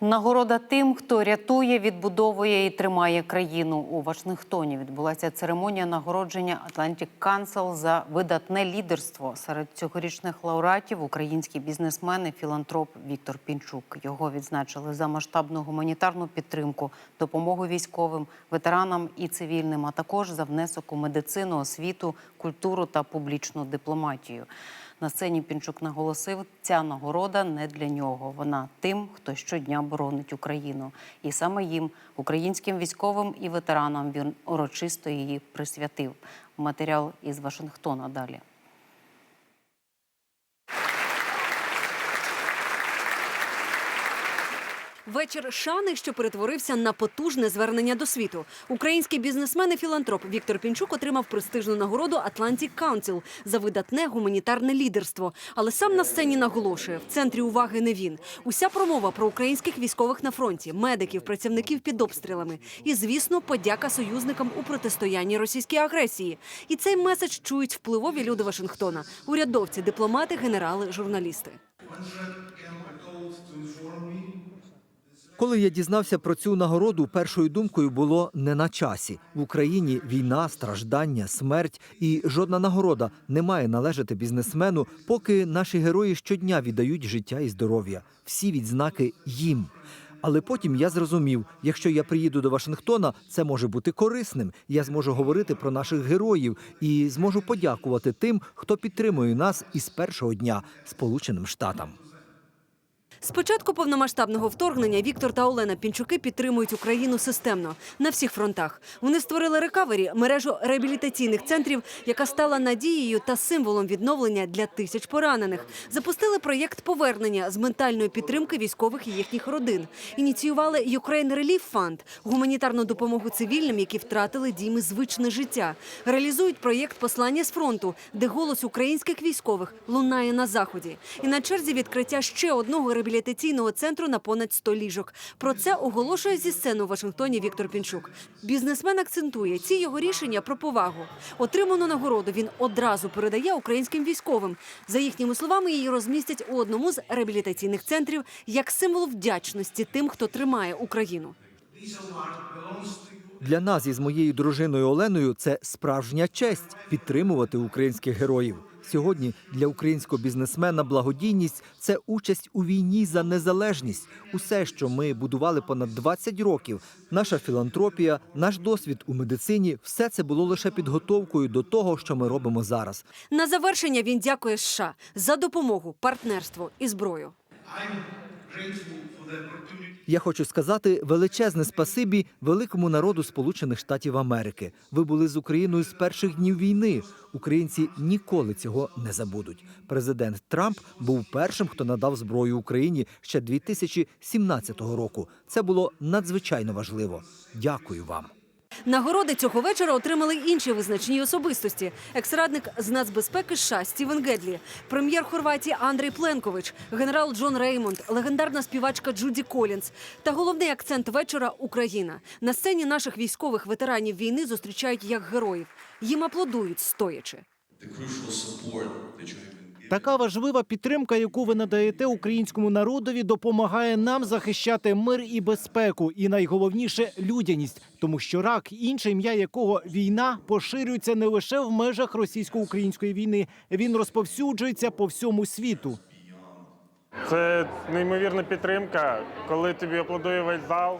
Нагорода тим, хто рятує, відбудовує і тримає країну. У Вашингтоні відбулася церемонія нагородження Atlantic Council за видатне лідерство. Серед цьогорічних лауреатів український бізнесмен і філантроп Віктор Пінчук. Його відзначили за масштабну гуманітарну підтримку, допомогу військовим, ветеранам і цивільним, а також за внесок у медицину, освіту, культуру та публічну дипломатію. На сцені Пінчук наголосив, ця нагорода не для нього. Вона тим, хто щодня боронить Україну. І саме їм, українським військовим і ветеранам, він урочисто її присвятив. Матеріал із Вашингтона далі. Вечір шани, що перетворився на потужне звернення до світу. Український бізнесмен і філантроп Віктор Пінчук отримав престижну нагороду Atlantic Council за видатне гуманітарне лідерство. Але сам на сцені наголошує: в центрі уваги не він. Уся промова про українських військових на фронті, медиків, працівників під обстрілами. І, звісно, подяка союзникам у протистоянні російській агресії. І цей меседж чують впливові люди Вашингтона: урядовці, дипломати, генерали, журналісти. Коли я дізнався про цю нагороду, першою думкою було не на часі. В Україні війна, страждання, смерть і жодна нагорода не має належати бізнесмену, поки наші герої щодня віддають життя і здоров'я. Всі відзнаки їм. Але потім я зрозумів, якщо я приїду до Вашингтона, це може бути корисним. Я зможу говорити про наших героїв і зможу подякувати тим, хто підтримує нас із першого дня Сполученим Штатам. З початку повномасштабного вторгнення Віктор та Олена Пінчуки підтримують Україну системно на всіх фронтах. Вони створили рекавері мережу реабілітаційних центрів, яка стала надією та символом відновлення для тисяч поранених. Запустили проєкт повернення з ментальної підтримки військових і їхніх родин. Ініціювали Ukraine Relief Fund – гуманітарну допомогу цивільним, які втратили дім звичне життя. Реалізують проєкт послання з фронту, де голос українських військових лунає на заході. І на черзі відкриття ще одного реабілітаційного центру на понад 100 ліжок. Про це оголошує зі сцени у Вашингтоні Віктор Пінчук. Бізнесмен акцентує ці його рішення про повагу. Отриману нагороду він одразу передає українським військовим. За їхніми словами, її розмістять у одному з реабілітаційних центрів як символ вдячності тим, хто тримає Україну. Для нас із моєю дружиною Оленою це справжня честь підтримувати українських героїв. Сьогодні для українського бізнесмена благодійність це участь у війні за незалежність. Усе, що ми будували понад 20 років, наша філантропія, наш досвід у медицині все це було лише підготовкою до того, що ми робимо зараз. На завершення він дякує США за допомогу, партнерство і зброю. Я хочу сказати величезне спасибі великому народу Сполучених Штатів Америки. Ви були з Україною з перших днів війни. Українці ніколи цього не забудуть. Президент Трамп був першим, хто надав зброю Україні ще 2017 року. Це було надзвичайно важливо. Дякую вам. Нагороди цього вечора отримали інші визначні особистості: екс-радник з нацбезпеки США Стівен Гедлі, прем'єр Хорватії Андрій Пленкович, генерал Джон Реймонд, легендарна співачка Джуді Колінс. Та головний акцент вечора Україна. На сцені наших військових ветеранів війни зустрічають як героїв. Їм аплодують стоячи. Така важлива підтримка, яку ви надаєте українському народові, допомагає нам захищати мир і безпеку, і найголовніше людяність, тому що рак, інше ім'я якого війна поширюється не лише в межах російсько-української війни, він розповсюджується по всьому світу. Це неймовірна підтримка, коли тобі аплодує весь зал,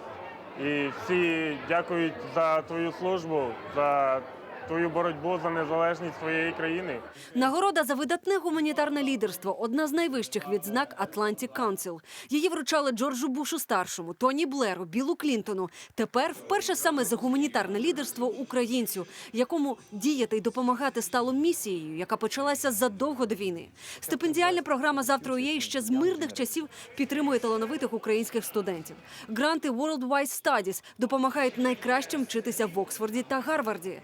і всі дякують за твою службу, за твою боротьбу за незалежність своєї країни. Нагорода за видатне гуманітарне лідерство одна з найвищих відзнак Atlantic Council. Її вручали Джорджу Бушу старшому, Тоні Блеру, Білу Клінтону. Тепер вперше саме за гуманітарне лідерство українцю, якому діяти й допомагати стало місією, яка почалася задовго до війни. Стипендіальна програма «Завтра у ЄІ» ще з мирних часів підтримує талановитих українських студентів. Гранти Worldwide Studies допомагають найкращим вчитися в Оксфорді та Гарварді.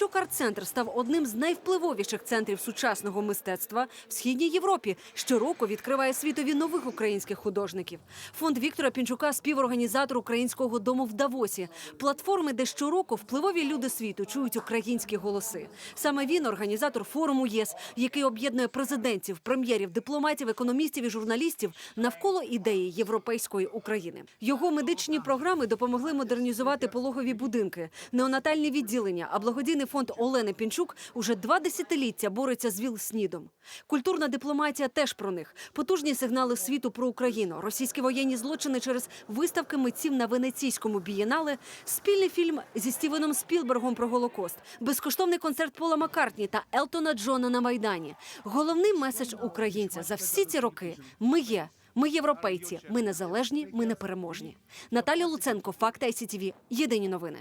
Пінчук арт-центр став одним з найвпливовіших центрів сучасного мистецтва в східній Європі. Щороку відкриває світові нових українських художників. Фонд Віктора Пінчука співорганізатор українського дому в Давосі, платформи, де щороку впливові люди світу чують українські голоси. Саме він організатор форуму ЄС, який об'єднує президентів, прем'єрів, дипломатів, економістів і журналістів навколо ідеї європейської України. Його медичні програми допомогли модернізувати пологові будинки, неонатальні відділення. А благодійний фонд Олени Пінчук уже два десятиліття бореться з ВІЛ-СНІДом. Культурна дипломатія теж про них. Потужні сигнали світу про Україну, російські воєнні злочини через виставки митців на венеційському бієнале, спільний фільм зі Стівеном Спілбергом про Голокост, безкоштовний концерт Пола Маккартні та Елтона Джона на майдані. Головний меседж українця за всі ці роки: ми є. Ми європейці, ми незалежні, ми непереможні. Наталя Луценко, Факти ICTV. Єдині новини.